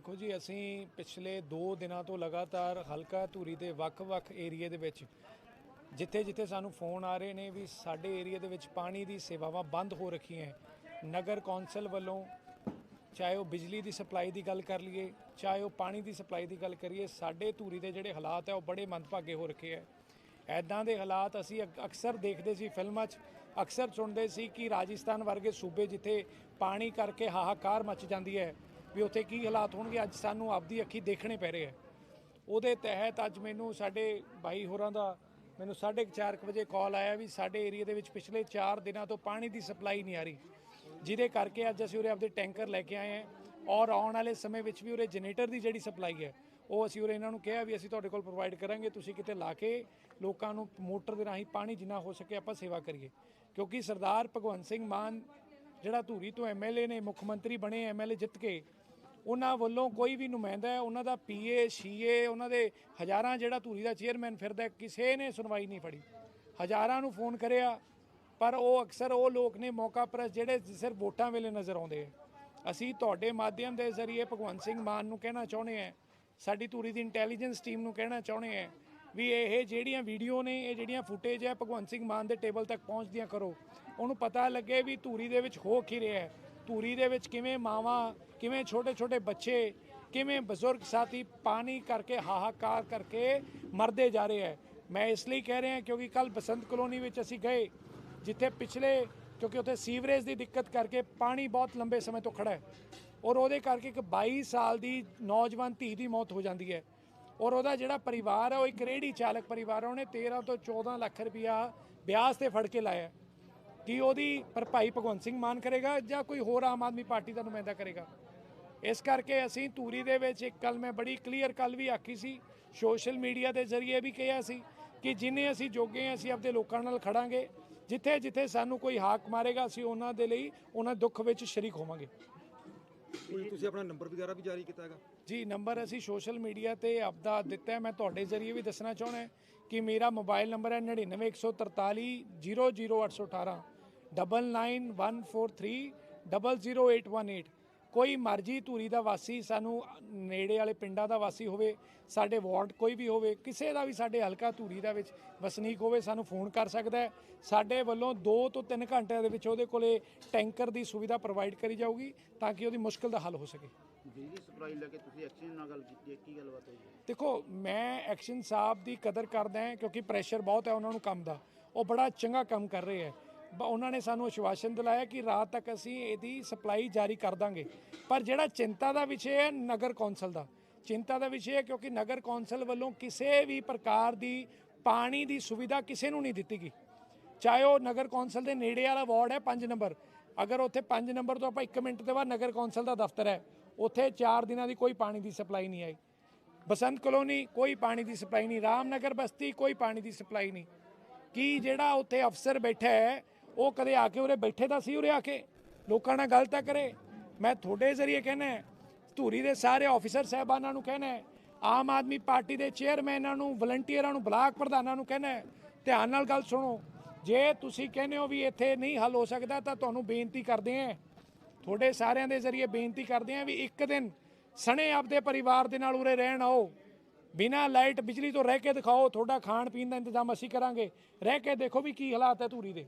ਦੇਖੋ ਜੀ, ਅਸੀਂ ਪਿਛਲੇ 2 ਦਿਨਾਂ ਤੋਂ ਲਗਾਤਾਰ ਹਲਕਾ ਧੂਰੀ ਦੇ ਵੱਖ-ਵੱਖ ਏਰੀਏ ਦੇ ਵਿੱਚ ਜਿੱਥੇ-ਜਿੱਥੇ ਸਾਨੂੰ ਫੋਨ ਆ ਰਹੇ ਨੇ ਵੀ ਸਾਡੇ ਏਰੀਆ ਦੇ ਵਿੱਚ ਪਾਣੀ ਦੀ ਸੇਵਾਵਾਂ ਬੰਦ ਹੋ ਰੱਖੀਆਂ ਨਗਰ ਕੌਂਸਲ ਵੱਲੋਂ ਚਾਹੇ ਉਹ ਬਿਜਲੀ ਦੀ ਸਪਲਾਈ ਦੀ ਗੱਲ ਕਰ ਲਈਏ, ਚਾਹੇ ਉਹ ਪਾਣੀ ਦੀ ਸਪਲਾਈ ਦੀ ਗੱਲ ਕਰੀਏ, ਸਾਡੇ ਧੂਰੀ ਦੇ ਜਿਹੜੇ ਹਾਲਾਤ ਹੈ, ਉਹ ਬੜੇ ਮੰਦਭਾਗੇ ਹੋ ਰੱਖੇ ਹੈ। ਐਦਾਂ ਦੇ ਹਾਲਾਤ ਅਸੀਂ ਅਕ- ਅਕਸਰ ਦੇਖਦੇ ਸੀ ਫਿਲਮਾਂ 'ਚ, ਅਕਸਰ ਸੁਣਦੇ ਸੀ ਕਿ ਰਾਜਸਥਾਨ ਵਰਗੇ ਸੂਬੇ ਜਿੱਥੇ ਪਾਣੀ ਕਰਕੇ ਹਾਹਾਕਾਰ ਮਚ ਜਾਂਦੀ ਹੈ ਵੀ ਉੱਥੇ ਕੀ ਹਾਲਾਤ ਹੋਣਗੇ, ਅੱਜ ਸਾਨੂੰ ਆਪਦੀ ਅੱਖੀ ਦੇਖਣੇ ਪੈ ਰਹੇ ਹੈ ਉਹਦੇ ਤਹਿਤ ਅੱਜ ਮੈਨੂੰ ਸਾਡੇ ਭਾਈ ਹੋਰਾਂ ਦਾ, ਮੈਨੂੰ 4:30 ਵਜੇ ਕਾਲ ਆਇਆ ਵੀ ਸਾਡੇ ਏਰੀਆ ਦੇ ਵਿੱਚ ਪਿਛਲੇ 4 ਦਿਨਾਂ ਤੋਂ ਪਾਣੀ ਦੀ ਸਪਲਾਈ ਨਹੀਂ ਆ ਰਹੀ। ਜਿਹਦੇ ਕਰਕੇ ਅੱਜ ਅਸੀਂ ਉਰੇ ਆਪਦੇ ਟੈਂਕਰ ਲੈ ਕੇ ਆਏ ਹਾਂ ਔਰ ਆਉਣ ਵਾਲੇ ਸਮੇਂ ਵਿੱਚ ਵੀ ਉਰੇ ਜਨਰੇਟਰ ਦੀ ਜਿਹੜੀ ਸਪਲਾਈ ਹੈ ਉਹ ਅਸੀਂ ਉਰੇ ਇਹਨਾਂ ਨੂੰ ਕਿਹਾ ਵੀ ਅਸੀਂ ਤੁਹਾਡੇ ਕੋਲ ਪ੍ਰੋਵਾਈਡ ਕਰਾਂਗੇ, ਤੁਸੀਂ ਕਿਤੇ ਲਾ ਕੇ ਲੋਕਾਂ ਨੂੰ ਮੋਟਰ ਦੇ ਰਾਹੀਂ ਪਾਣੀ ਜਿੰਨਾ ਹੋ ਸਕੇ ਆਪਾਂ ਸੇਵਾ ਕਰੀਏ। ਕਿਉਂਕਿ ਸਰਦਾਰ ਭਗਵੰਤ ਸਿੰਘ ਮਾਨ ਜਿਹੜਾ ਧੂਰੀ ਤੋਂ ਐਮਐਲਏ ਨੇ, ਮੁੱਖ ਮੰਤਰੀ ਬਣੇ ਐਮਐਲਏ ਜਿੱਤ ਕੇ ਉਹਨਾਂ ਵੱਲੋਂ ਕੋਈ ਵੀ ਨੁਮਾਇੰਦਾ ਹੈ, ਉਹਨਾਂ ਦਾ ਪੀਏ, ਸੀਏ, ਉਹਨਾਂ ਦੇ ਹਜ਼ਾਰਾਂ ਜਿਹੜਾ ਧੂਰੀ ਦਾ ਚੇਅਰਮੈਨ ਫਿਰਦਾ ਕਿਸੇ ਨੇ ਸੁਣਵਾਈ ਨਹੀਂ ਫੜੀ। ਹਜ਼ਾਰਾਂ ਨੂੰ ਫੋਨ ਕਰਿਆ, ਪਰ ਉਹ ਅਕਸਰ ਉਹ ਲੋਕ ਨੇ ਮੌਕਾ ਪ੍ਰਸ ਜਿਹੜੇ ਸਿਰਫ ਵੋਟਾਂ ਵੇਲੇ ਨਜ਼ਰ ਆਉਂਦੇ ਆ। ਅਸੀਂ ਤੁਹਾਡੇ ਮਾਧਿਅਮ ਦੇ ਜ਼ਰੀਏ ਭਗਵੰਤ ਸਿੰਘ ਮਾਨ ਨੂੰ ਕਹਿਣਾ ਚਾਹੁੰਦੇ ਆ, ਸਾਡੀ ਧੂਰੀ ਦੀ ਇੰਟੈਲੀਜੈਂਸ ਟੀਮ ਨੂੰ ਕਹਿਣਾ ਚਾਹੁੰਦੇ ਆ ਵੀ ਇਹ ਜਿਹੜੀਆਂ ਵੀਡੀਓ ਨੇ, ਇਹ ਜਿਹੜੀਆਂ ਫੁਟੇਜ ਹੈ ਭਗਵੰਤ ਸਿੰਘ ਮਾਨ ਦੇ ਟੇਬਲ ਤੱਕ ਪਹੁੰਚਦੀਆਂ ਕਰੋ। ਉਹਨੂੰ ਪਤਾ ਲੱਗੇ ਵੀ ਧੂਰੀ ਦੇ ਵਿੱਚ ਹੋ ਕੀ ਰਿਹਾ ਹੈ। ਧੂਰੀ ਦੇ ਵਿੱਚ ਕਿਵੇਂ ਮਾਵਾਂ, ਕਿਵੇਂ ਛੋਟੇ ਛੋਟੇ ਬੱਚੇ, ਕਿਵੇਂ ਬਜ਼ੁਰਗ ਸਾਥੀ ਪਾਣੀ ਕਰਕੇ, ਹਾਹਾਕਾਰ ਕਰਕੇ ਮਰਦੇ ਜਾ ਰਹੇ ਹੈ। ਮੈਂ ਇਸ ਲਈ ਕਹਿ ਰਿਹਾ ਕਿਉਂਕਿ ਕੱਲ ਬਸੰਤ ਕਲੋਨੀ ਵਿੱਚ ਅਸੀਂ ਗਏ, ਜਿੱਥੇ ਪਿਛਲੇ, ਕਿਉਂਕਿ ਉੱਥੇ ਸੀਵਰੇਜ ਦੀ ਦਿੱਕਤ ਕਰਕੇ ਪਾਣੀ ਬਹੁਤ ਲੰਬੇ ਸਮੇਂ ਤੋਂ ਖੜਾ ਹੈ ਔਰ ਉਹਦੇ ਕਰਕੇ ਇੱਕ 22 ਸਾਲ ਦੀ ਨੌਜਵਾਨ ਧੀ ਦੀ ਮੌਤ ਹੋ ਜਾਂਦੀ ਹੈ ਔਰ ਉਹਦਾ ਜਿਹੜਾ ਪਰਿਵਾਰ ਹੈ, ਉਹ ਇੱਕ ਰੇਹੜੀ ਚਾਲਕ ਪਰਿਵਾਰ ਹੈ, ਉਹਨੇ 13 ਤੋਂ 14 ਲੱਖ ਰੁਪਇਆ ਵਿਆਜ ਤੇ ਫੜ ਕੇ ਲਾਇਆ ਕੀ ਉਹਦੀ ਭਰਪਾਈ ਭਗਵੰਤ ਸਿੰਘ ਮਾਨ ਕਰੇਗਾ ਜਾਂ ਕੋਈ ਹੋਰ ਆਮ ਆਦਮੀ ਪਾਰਟੀ ਦਾ ਨੁਮਾਇੰਦਾ ਕਰੇਗਾ? ਇਸ ਕਰਕੇ ਅਸੀਂ ਧੂਰੀ ਦੇ ਵਿੱਚ ਇੱਕ ਕੱਲ ਮੈਂ ਬੜੀ ਕਲੀਅਰ ਕੱਲ ਵੀ ਆਖੀ ਸੀ ਸੋਸ਼ਲ ਮੀਡੀਆ ਦੇ ਜ਼ਰੀਏ ਵੀ ਕਿਹਾ ਸੀ ਕਿ ਜਿੰਨੇ ਅਸੀਂ ਜੋਗੇ ਹਾਂ ਅਸੀਂ ਆਪਦੇ ਲੋਕਾਂ ਨਾਲ ਖੜਾਂਗੇ। ਜਿੱਥੇ ਜਿੱਥੇ ਸਾਨੂੰ ਕੋਈ ਹਾਕ ਮਾਰੇਗਾ ਅਸੀਂ ਉਹਨਾਂ ਦੇ ਲਈ ਉਹਨਾਂ ਦੁੱਖ ਵਿੱਚ ਸ਼ਰੀਕ ਹੋਵਾਂਗੇ। ਤੁਸੀਂ ਆਪਣਾ ਨੰਬਰ ਵਗੈਰਾ ਵੀ ਜਾਰੀ ਕੀਤਾ ਹੈਗਾ? ਜੀ ਨੰਬਰ ਅਸੀਂ ਸੋਸ਼ਲ ਮੀਡੀਆ ਤੇ ਆਪਦਾ ਦਿੱਤਾ ਹੈ। ਮੈਂ ਤੁਹਾਡੇ ਜ਼ਰੀਏ ਵੀ ਦੱਸਣਾ ਚਾਹੁੰਦਾ ਕਿ ਮੇਰਾ ਮੋਬਾਈਲ ਨੰਬਰ ਹੈ 99143 00818 9914300818 ਕੋਈ ਮਰਜ਼ੀ ਧੂਰੀ ਦਾ ਵਾਸੀ ਸਾਨੂੰ ਨੇੜੇ ਵਾਲੇ ਪਿੰਡਾਂ ਦਾ ਵਾਸੀ ਹੋਵੇ ਸਾਡੇ ਵਾਰਡ ਕੋਈ ਵੀ ਹੋਵੇ ਕਿਸੇ ਦਾ ਵੀ ਸਾਡੇ ਹਲਕਾ ਧੂਰੀ ਦਾ ਵਿੱਚ ਵਸਨੀਕ ਹੋਵੇ ਸਾਨੂੰ ਫੋਨ ਕਰ ਸਕਦਾ ਹੈ। ਸਾਡੇ ਵੱਲੋਂ 2 ਤੋਂ 3 ਘੰਟਿਆਂ ਦੇ ਵਿੱਚ ਉਹਦੇ ਕੋਲੇ ਟੈਂਕਰ ਦੀ ਸੁਵਿਧਾ ਪ੍ਰੋਵਾਈਡ ਕਰੀ ਜਾਊਗੀ ਤਾਂ ਕਿ ਉਹਦੀ ਮੁਸ਼ਕਲ ਦਾ ਹੱਲ ਹੋ ਸਕੇ। ਬਿਜਲੀ ਸਪਲਾਈ ਲੈ ਕੇ ਤੁਸੀਂ ਐਕਸ਼ਨ ਨਾਲ ਗੱਲ ਕੀਤੀ ਹੈ ਕੀ ਗੱਲਬਾਤ ਹੋਈ? ਦੇਖੋ ਮੈਂ ਐਕਸ਼ਨ ਸਾਹਿਬ ਦੀ ਕਦਰ ਕਰਦਾ ਹਾਂ ਕਿਉਂਕਿ ਪ੍ਰੈਸ਼ਰ ਬਹੁਤ ਹੈ ਉਹਨਾਂ ਨੂੰ ਕੰਮ ਦਾ। ਉਹ ਬੜਾ ਚੰਗਾ ਕੰਮ ਕਰ ਰਹੇ ਹੈ। ਉਹਨਾਂ ਨੇ ਸਾਨੂੰ ਅਸ਼ਵਾਸਨ ਦਿਲਾਇਆ ਕਿ ਰਾਤ ਤੱਕ ਅਸੀਂ ਇਹਦੀ ਸਪਲਾਈ ਜਾਰੀ ਕਰ ਦਾਂਗੇ। ਪਰ ਜਿਹੜਾ ਚਿੰਤਾ ਦਾ ਵਿਸ਼ੇ ਹੈ, ਨਗਰ ਕੌਂਸਲ ਦਾ। ਚਿੰਤਾ ਦਾ ਵਿਸ਼ੇ ਹੈ ਕਿਉਂਕਿ ਨਗਰ ਕੌਂਸਲ ਵੱਲੋਂ ਕਿਸੇ ਵੀ ਪ੍ਰਕਾਰ ਦੀ ਪਾਣੀ ਦੀ ਸੁਵਿਧਾ ਕਿਸੇ ਨੂੰ ਨਹੀਂ ਦਿੱਤੀ ਗਈ। ਚਾਹੇ ਉਹ ਨਗਰ ਕੌਂਸਲ ਦੇ ਨੇੜੇ ਵਾਲਾ ਵਾਰਡ ਹੈ 5 ਨੰਬਰ। ਅਗਰ ਉੱਥੇ 5 ਨੰਬਰ ਤੋਂ ਆਪਾਂ 1 ਮਿੰਟ ਦੇ ਬਾਅਦ ਨਗਰ ਕੌਂਸਲ ਦਾ ਦਫ਼ਤਰ ਹੈ, ਉੱਥੇ 4 ਦਿਨਾਂ ਦੀ ਕੋਈ ਪਾਣੀ ਦੀ ਸਪਲਾਈ ਨਹੀਂ ਆਈ। ਬਸੰਤ ਕਲੋਨੀ, ਕੋਈ ਪਾਣੀ ਦੀ ਸਪਲਾਈ ਨਹੀਂ। ਰਾਮਨਗਰ ਬਸਤੀ, ਕੋਈ ਪਾਣੀ ਦੀ ਸਪਲਾਈ ਨਹੀਂ। ਕੀ ਜਿਹੜਾ ਉੱਥੇ ਅਫਸਰ ਬੈਠਾ ਹੈ ਉਹ ਕਦੇ ਆ ਕੇ ਉਰੇ ਬੈਠੇ ਤਾਂ ਸੀ ਉਰੇ ਆ ਕੇ। ਲੋਕਾਂ ਨਾਲ ਗੱਲ ਤਾਂ ਕਰੇ। ਮੈਂ ਤੁਹਾਡੇ ਜ਼ਰੀਏ ਕਹਿਣਾ ਧੂਰੀ ਦੇ ਸਾਰੇ ਆਫੀਸਰ ਸਾਹਿਬਾਨਾਂ ਨੂੰ ਕਹਿਣਾ ਆਮ ਆਦਮੀ ਪਾਰਟੀ ਦੇ ਚੇਅਰਮੈਨਾਂ ਨੂੰ ਵਲੰਟੀਅਰਾਂ ਨੂੰ, ਬਲਾਕ ਪ੍ਰਧਾਨਾਂ ਨੂੰ ਕਹਿਣਾ ਧਿਆਨ ਨਾਲ ਗੱਲ ਸੁਣੋ। ਜੇ ਤੁਸੀਂ ਕਹਿੰਦੇ ਹੋ ਵੀ ਇੱਥੇ ਨਹੀਂ ਹੱਲ ਹੋ ਸਕਦਾ ਤਾਂ ਤੁਹਾਨੂੰ ਬੇਨਤੀ ਕਰਦੇ ਹਾਂ। ਤੁਹਾਡੇ ਸਾਰਿਆਂ ਦੇ ਜ਼ਰੀਏ ਬੇਨਤੀ ਕਰਦੇ ਹਾਂ ਵੀ ਇੱਕ ਦਿਨ ਸਣੇ ਆਪਦੇ ਪਰਿਵਾਰ ਦੇ ਨਾਲ ਉਰੇ ਰਹਿਣ ਆਓ। ਬਿਨਾ ਲਾਈਟ ਬਿਜਲੀ ਤੋਂ ਰਹਿ ਕੇ ਦਿਖਾਓ, ਤੁਹਾਡਾ ਖਾਣ ਪੀਣ ਦਾ ਇੰਤਜ਼ਾਮ ਅਸੀਂ ਕਰਾਂਗੇ। ਰਹਿ ਕੇ ਦੇਖੋ ਵੀ ਕੀ ਹਾਲਾਤ ਹੈ ਧੂਰੀ ਦੇ।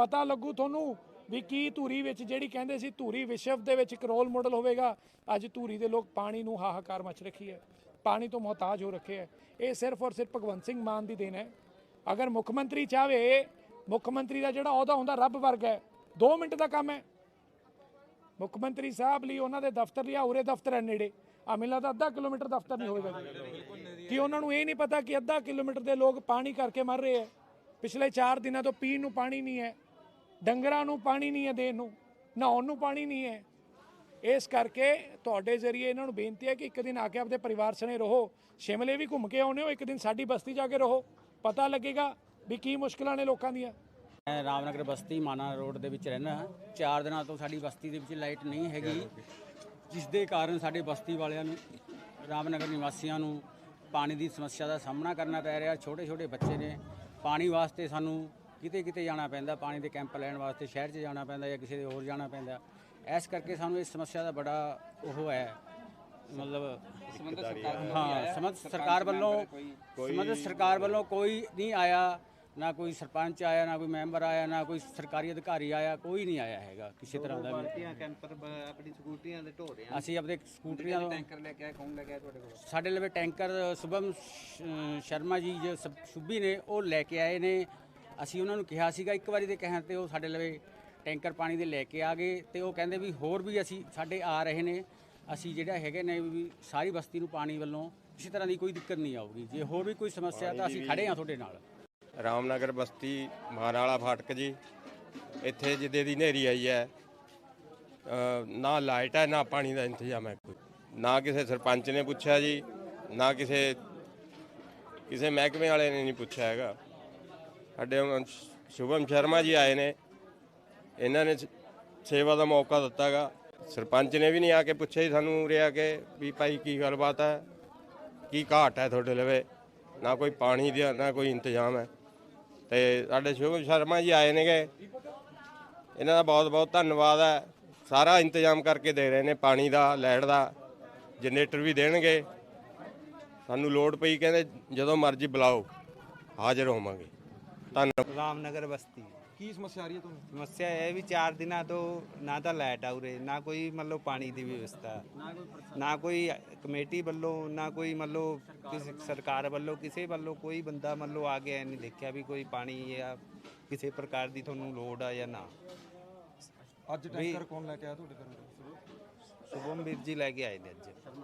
ਪਤਾ ਲੱਗੂ ਤੁਹਾਨੂੰ ਵੀ ਕੀ ਧੂਰੀ ਵਿੱਚ ਜਿਹੜੀ ਕਹਿੰਦੇ ਸੀ ਧੂਰੀ ਵਿਸ਼ਵ ਦੇ ਵਿੱਚ ਇੱਕ ਰੋਲ ਮਾਡਲ ਹੋਵੇਗਾ। ਅੱਜ ਧੂਰੀ ਦੇ ਲੋਕ ਪਾਣੀ ਨੂੰ ਹਾਹਾਕਾਰ ਮਚ ਰੱਖੀ ਹੈ। ਪਾਣੀ ਤੋਂ ਮੁਹਤਾਜ ਹੋ ਰੱਖੇ ਹੈ। ਇਹ ਸਿਰਫ ਔਰ ਸਿਰਫ ਭਗਵੰਤ ਸਿੰਘ ਮਾਨ ਦੀ ਦੇਣ ਹੈ। ਅਗਰ ਮੁੱਖ ਮੰਤਰੀ ਚਾਹਵੇ, ਮੁੱਖ ਮੰਤਰੀ ਦਾ ਜਿਹੜਾ ਅਹੁਦਾ ਹੁੰਦਾ, ਰੱਬ ਵਰਗਾ ਹੈ। 2 ਮਿੰਟ ਦਾ ਕੰਮ ਹੈ। ਮੁੱਖ ਮੰਤਰੀ ਸਾਹਿਬ ਲਈ ਉਹਨਾਂ ਦੇ ਦਫ਼ਤਰ ਲਿਆ ਉਰੇ ਦਫ਼ਤਰ ਹੈ ਨੇੜੇ। ਆ ਮਿਲਾ ਤਾਂ ਅੱਧਾ ਕਿਲੋਮੀਟਰ ਦਫ਼ਤਰ ਨਹੀਂ ਹੋਵੇਗਾ। ਕਿ ਉਹਨਾਂ ਨੂੰ ਇਹ ਨਹੀਂ ਪਤਾ ਕਿ ਅੱਧਾ ਕਿਲੋਮੀਟਰ ਦੇ ਲੋਕ ਪਾਣੀ ਕਰਕੇ ਮਰ ਰਹੇ ਹੈ। ਪਿਛਲੇ 4 ਦਿਨਾਂ ਤੋਂ ਪੀਣ ਨੂੰ ਪਾਣੀ ਨਹੀਂ ਹੈ। ਡੰਗਰਾਂ ਨੂੰ ਪਾਣੀ ਨਹੀਂ ਹੈ ਦੇਣ ਨੂੰ, ਨਹਾਉਣ ਨੂੰ ਪਾਣੀ ਨਹੀਂ ਹੈ। ਇਸ ਕਰਕੇ ਤੁਹਾਡੇ ਜ਼ਰੀਏ ਇਹਨਾਂ ਨੂੰ ਬੇਨਤੀ ਹੈ ਕਿ ਇੱਕ ਦਿਨ ਆ ਕੇ ਆਪਦੇ ਪਰਿਵਾਰ ਸਣੇ ਰਹੋ। ਸ਼ਿਮਲੇ ਵੀ ਘੁੰਮ ਕੇ ਆਉਨੇ ਹੋ, ਇੱਕ ਦਿਨ ਸਾਡੀ ਬਸਤੀ ਜਾ ਕੇ ਰਹੋ। ਪਤਾ ਲੱਗੇਗਾ ਵੀ ਕੀ ਮੁਸ਼ਕਲਾਂ ਨੇ ਲੋਕਾਂ ਦੀਆਂ। ਮੈਂ ਰਾਮਨਗਰ ਬਸਤੀ ਮਾਨਾ ਰੋਡ ਦੇ ਵਿੱਚ ਰਹਿਣਾ ਹਾਂ। ਚਾਰ ਦਿਨਾਂ ਤੋਂ ਸਾਡੀ ਬਸਤੀ ਦੇ ਵਿੱਚ ਲਾਈਟ ਨਹੀਂ ਹੈਗੀ, ਜਿਸ ਦੇ ਕਾਰਨ ਸਾਡੇ ਬਸਤੀ ਵਾਲਿਆਂ ਨੂੰ, ਰਾਮਨਗਰ ਨਿਵਾਸੀਆਂ ਨੂੰ ਪਾਣੀ ਦੀ ਸਮੱਸਿਆ ਦਾ ਸਾਹਮਣਾ ਕਰਨਾ ਪੈ ਰਿਹਾ। ਛੋਟੇ ਛੋਟੇ ਬੱਚੇ ਨੇ, ਪਾਣੀ ਵਾਸਤੇ ਸਾਨੂੰ ਕਿਤੇ ਕਿਤੇ ਜਾਣਾ ਪੈਂਦਾ ਪਾਣੀ ਦੇ ਕੈਂਪ ਲੈਣ ਵਾਸਤੇ ਸ਼ਹਿਰ 'ਚ ਜਾਣਾ ਪੈਂਦਾ ਜਾਂ ਕਿਸੇ ਦੇ ਹੋਰ ਜਾਣਾ ਪੈਂਦਾ। ਇਸ ਕਰਕੇ ਸਾਨੂੰ ਇਸ ਸਮੱਸਿਆ ਦਾ ਬੜਾ ਉਹ ਹੈ ਮਤਲਬ ਹਾਂ ਸਮਝ ਸਰਕਾਰ ਵੱਲੋਂ ਸਮਝ ਸਰਕਾਰ ਵੱਲੋਂ ਕੋਈ ਨਹੀਂ ਆਇਆ ਨਾ ਕੋਈ ਸਰਪੰਚ ਆਇਆ ਨਾ ਕੋਈ ਮੈਂਬਰ ਆਇਆ ਨਾ ਕੋਈ ਸਰਕਾਰੀ ਅਧਿਕਾਰੀ ਆਇਆ ਕੋਈ ਨਹੀਂ ਆਇਆ ਹੈਗਾ ਕਿਸੇ ਤਰ੍ਹਾਂ ਦਾ ਵੀ। ਪਾਰਟੀਆਂ ਕੈਂਪਰ ਬ- ਆਪਣੀ ਸਕੂਟਰੀਆਂ ਦੇ ਢੋ ਰਹੇ ਆ। ਅਸੀਂ ਆਪਣੇ ਸਕੂਟਰੀਆਂ ਤੋਂ ਟੈਂਕਰ ਲੈ ਕੇ ਆਏ ਕੌਣ ਲੈ ਕੇ ਆਇਆ ਤੁਹਾਡੇ ਕੋਲ? ਸਾਡੇ ਲਵੇ ਟੈਂਕਰ ਸੁਭਮ ਸ਼ਰਮਾ ਜੀ ਜੋ ਸੁੱਬੀ ਨੇ ਉਹ ਲੈ ਕੇ ਆਏ ਨੇ। ਅਸੀਂ ਉਹਨਾਂ ਨੂੰ ਕਿਹਾ ਸੀਗਾ ਇੱਕ ਵਾਰੀ ਦੇ ਕਹਿਣ ਤੇ ਉਹ ਸਾਡੇ ਲਵੇ ਟੈਂਕਰ ਪਾਣੀ ਦੇ ਲੈ ਕੇ ਆ ਗਏ ਤੇ ਉਹ ਕਹਿੰਦੇ ਵੀ ਹੋਰ ਵੀ ਅਸੀਂ ਸਾਡੇ ਆ ਰਹੇ ਨੇ ਅਸੀਂ ਜਿਹੜਾ ਹੈਗੇ ਨੇ ਵੀ ਸਾਰੀ ਬਸਤੀ ਨੂੰ ਪਾਣੀ ਵੱਲੋਂ ਕਿਸੇ ਤਰ੍ਹਾਂ ਦੀ ਕੋਈ ਦਿੱਕਤ ਨਹੀਂ ਆਊਗੀ। ਜੇ ਹੋਰ ਵੀ ਕੋਈ ਸਮੱਸਿਆ ਤਾਂ ਅਸੀਂ ਖੜੇ ਹਾਂ ਤੁਹਾਡੇ ਨਾਲ। ਰਾਮਨਗਰ ਬਸਤੀ ਮਾਨਾਲਾ ਫਾਟਕ ਜੀ ਇੱਥੇ ਜਿੱਦੇ ਦੀ ਹਨੇਰੀ ਆਈ ਹੈ ਨਾ ਲਾਈਟ ਹੈ ਨਾ ਪਾਣੀ ਦਾ ਇੰਤਜ਼ਾਮ ਹੈ ਕੋਈ। ਨਾ ਕਿਸੇ ਸਰਪੰਚ ਨੇ ਪੁੱਛਿਆ ਜੀ ਨਾ ਕਿਸੇ ਕਿਸੇ ਮਹਿਕਮੇ ਵਾਲੇ ਨੇ ਨਹੀਂ ਪੁੱਛਿਆ ਹੈਗਾ। ਸਾਡੇ ਹੁਣ ਸ਼ੁਭਮ ਸ਼ਰਮਾ ਜੀ ਆਏ ਨੇ। ਇਹਨਾਂ ਨੇ ਸ- ਸੇਵਾ ਦਾ ਮੌਕਾ ਦਿੱਤਾਗਾ। ਸਰਪੰਚ ਨੇ ਵੀ ਨਹੀਂ ਆ ਕੇ ਪੁੱਛਿਆ ਜੀ ਸਾਨੂੰ ਉਰੇ ਆ ਕੇ ਵੀ ਭਾਈ ਕੀ ਗੱਲਬਾਤ ਹੈ? ਕੀ ਘਾਟ ਹੈ ਤੁਹਾਡੇ ਲਵੇ? ਨਾ ਕੋਈ ਪਾਣੀ ਦਾ, ਨਾ ਕੋਈ ਇੰਤਜ਼ਾਮ ਹੈ। ਤੇ ਸਾਡੇ ਸ਼ੁਭਮ ਸ਼ਰਮਾ ਜੀ ਆਏ ਨੇਗੇ। ਇਹਨਾਂ ਦਾ ਬਹੁਤ ਬਹੁਤ ਧੰਨਵਾਦ ਹੈ। ਸਾਰਾ ਇੰਤਜ਼ਾਮ ਕਰਕੇ ਦੇ ਰਹੇ ਨੇ ਪਾਣੀ ਦਾ ਲਾਈਟ ਦਾ। ਜਨਰੇਟਰ ਵੀ ਦੇਣਗੇ। ਸਾਨੂੰ ਲੋੜ ਪਈ ਕਹਿੰਦੇ ਜਦੋਂ ਮਰਜ਼ੀ ਬੁਲਾਓ। ਹਾਜ਼ਰ ਹੋਵਾਂਗੇ। ਧੰਨਵਾਦ। ਰਾਮਨਗਰ ਬਸਤੀ। ਕੀ ਸਮੱਸਿਆ ਆ ਰਹੀ ਹੈ ਤੁਹਾਨੂੰ? ਸਮੱਸਿਆ ਇਹ ਹੈ ਵੀ 4 ਦਿਨਾਂ ਤੋਂ ਨਾ ਤਾਂ ਲਾਈਟ ਆ ਉਰੇ ਨਾ ਕੋਈ ਮਤਲਬ ਪਾਣੀ ਦੀ ਵਿਵਸਥਾ ਨਾ ਕੋਈ ਕਮੇਟੀ ਵੱਲੋਂ ਨਾ ਕੋਈ ਮਤਲਬ ਕਿਸੇ ਸਰਕਾਰ ਵੱਲੋਂ ਕਿਸੇ ਵੱਲੋਂ ਕੋਈ ਬੰਦਾ ਮਤਲਬ ਆ ਕੇ ਐ ਨਹੀਂ ਦੇਖਿਆ ਵੀ ਕੋਈ ਪਾਣੀ ਜਾਂ ਕਿਸੇ ਪ੍ਰਕਾਰ ਦੀ ਤੁਹਾਨੂੰ ਲੋੜ ਆ ਜਾਂ ਨਾ। ਅੱਜ ਟੈਂਕਰ ਕੌਣ ਲੈ ਕੇ ਆਇਆ ਤੁਹਾਡੇ ਘਰ? ਸ਼ੁਭਮ ਵੀਰ ਜੀ ਲੈ ਕੇ ਆਏ ਨੇ ਅੱਜ।